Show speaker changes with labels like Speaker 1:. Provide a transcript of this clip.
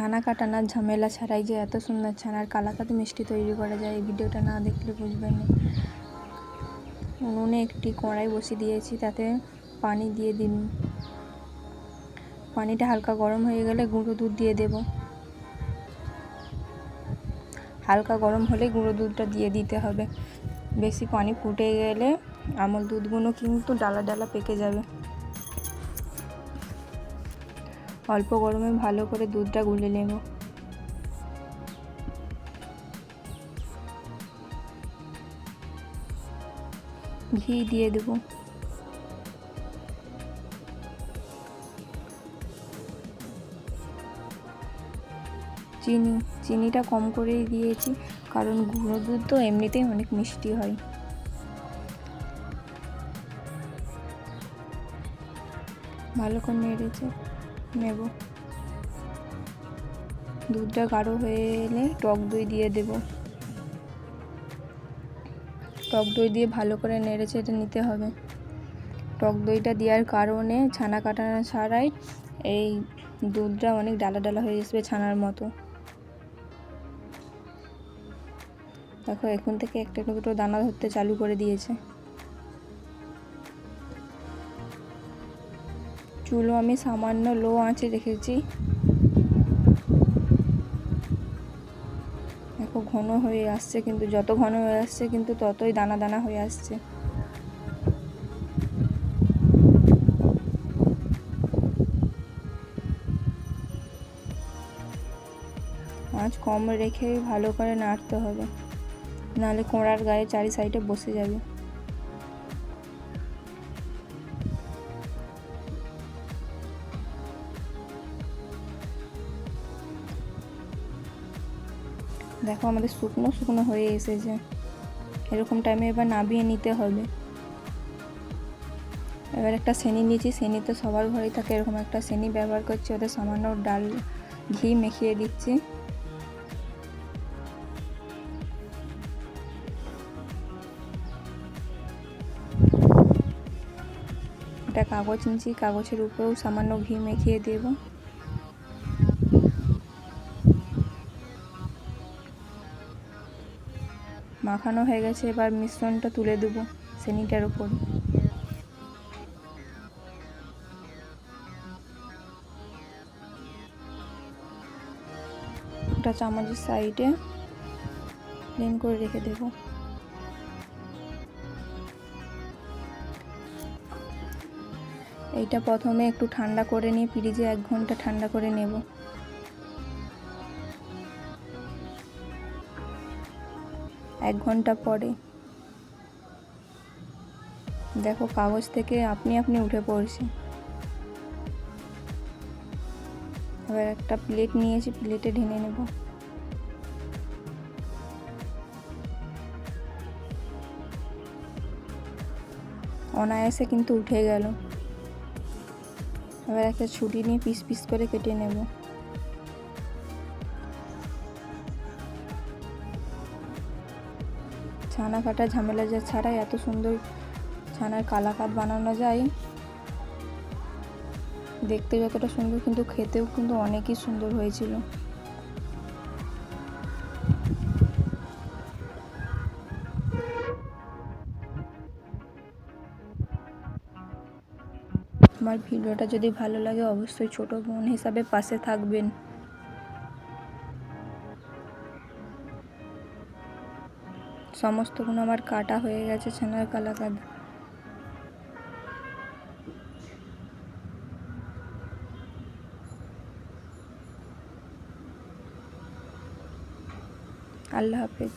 Speaker 1: ছানা কাটানোর ঝামেলা ছাড়াই যে এত সুন্দর ছানার কালাকাত মিষ্টি তৈরি করা যায়, এই ভিডিওটা না দেখলে বুঝবেন না। উনুনে একটি কড়াই বসিয়ে দিয়েছি, তাতে পানি দিয়ে দিন। পানিটা হালকা গরম হয়ে গেলে গুঁড়ো দুধ দিয়ে দেব। হালকা গরম হলে গুঁড়ো দুধটা দিয়ে দিতে হবে। বেশি পানি ফুটে গেলে আমল দুধগুলো কিন্তু ডালা ডালা পেকে যাবে। অল্প গরমে ভালো করে দুধটা গুলে নেব। ঘি দিয়ে দেব। চিনি, চিনিটা কম করেই দিয়েছি, কারণ গুঁড়ো দুধ তো এমনিতেই অনেক মিষ্টি হয়। ভালো করে নেড়েছে নেব। দুধটা গাঢ় হয়ে এলে টক দই দিয়ে দেব। টক দই দিয়ে ভালো করে নেড়ে চেড়ে নিতে হবে। টক দইটা দেওয়ার কারণে ছানা কাটানো ছাড়াই এই দুধটা অনেক ডালা ডালা হয়ে আসবে ছানার মতো। দেখো, এখন থেকে একটা দুটো দানা ধরতে চালু করে দিয়েছে। চুলো আমি সামান্য লো আঁচে রেখেছি। দেখো ঘন হয়ে আসছে কিন্তু, যত ঘন হয়ে আসছে কিন্তু ততই দানা দানা হয়ে আসছে। আঁচ কম রেখে ভালো করে নাড়তে হবে। নাহলে কোঁড়ার গায়ে চারি সাইডে বসে যাবে। দেখো আমাদের শুকনো শুকনো হয়ে এসেছে। এরকম টাইমে এবার নাবিয়ে নিতে হবে। এবার একটা শ্রেণি নিয়েছি, সেনি তো সবার ঘরেই থাকে, এরকম একটা শ্রেণি ব্যবহার করছি, ওদের সামান্য ডাল ঘি মেখিয়ে দিচ্ছি। একটা কাগজ নিচ্ছি কাগজের উপরেও সামান্য ঘি মেখিয়ে দেবো। মাখানো হয়ে গেছে, এবার মিশ্রণটা তুলে দেবো সেনিটার উপর ওটা চামচের সাইডে প্লেন করে রেখে দেবো। এইটা প্রথমে একটু ঠান্ডা করে নিয়ে ফ্রিজে এক ঘণ্টা ঠান্ডা করে নেব। এক ঘণ্টা পরে। দেখো, কাগজ থেকে আপনি আপনি উঠে পড়ছে। এবার একটা প্লেট নিয়েছি প্লেটে ঢেলে নেব। অনায়াসে কিন্তু উঠে গেল। এবার একটা ছুটি নিয়ে পিস পিস করে কেটে নেব। ছানা কাটা ঝামেলা যা ছাড়াই এত সুন্দর ছানার কালাকাত বানানো যায়। দেখতে যতটা সুন্দর কিন্তু খেতেও কিন্তু অনেকই সুন্দর হয়েছিল। আমার ভিডিওটা যদি ভালো লাগে অবশ্যই ছোট বোন হিসাবে পাশে থাকবেন। সমস্তগুলো আমার কাটা হয়ে গেছে ছানার কালাকাদ আল্লাহ হাফেজ।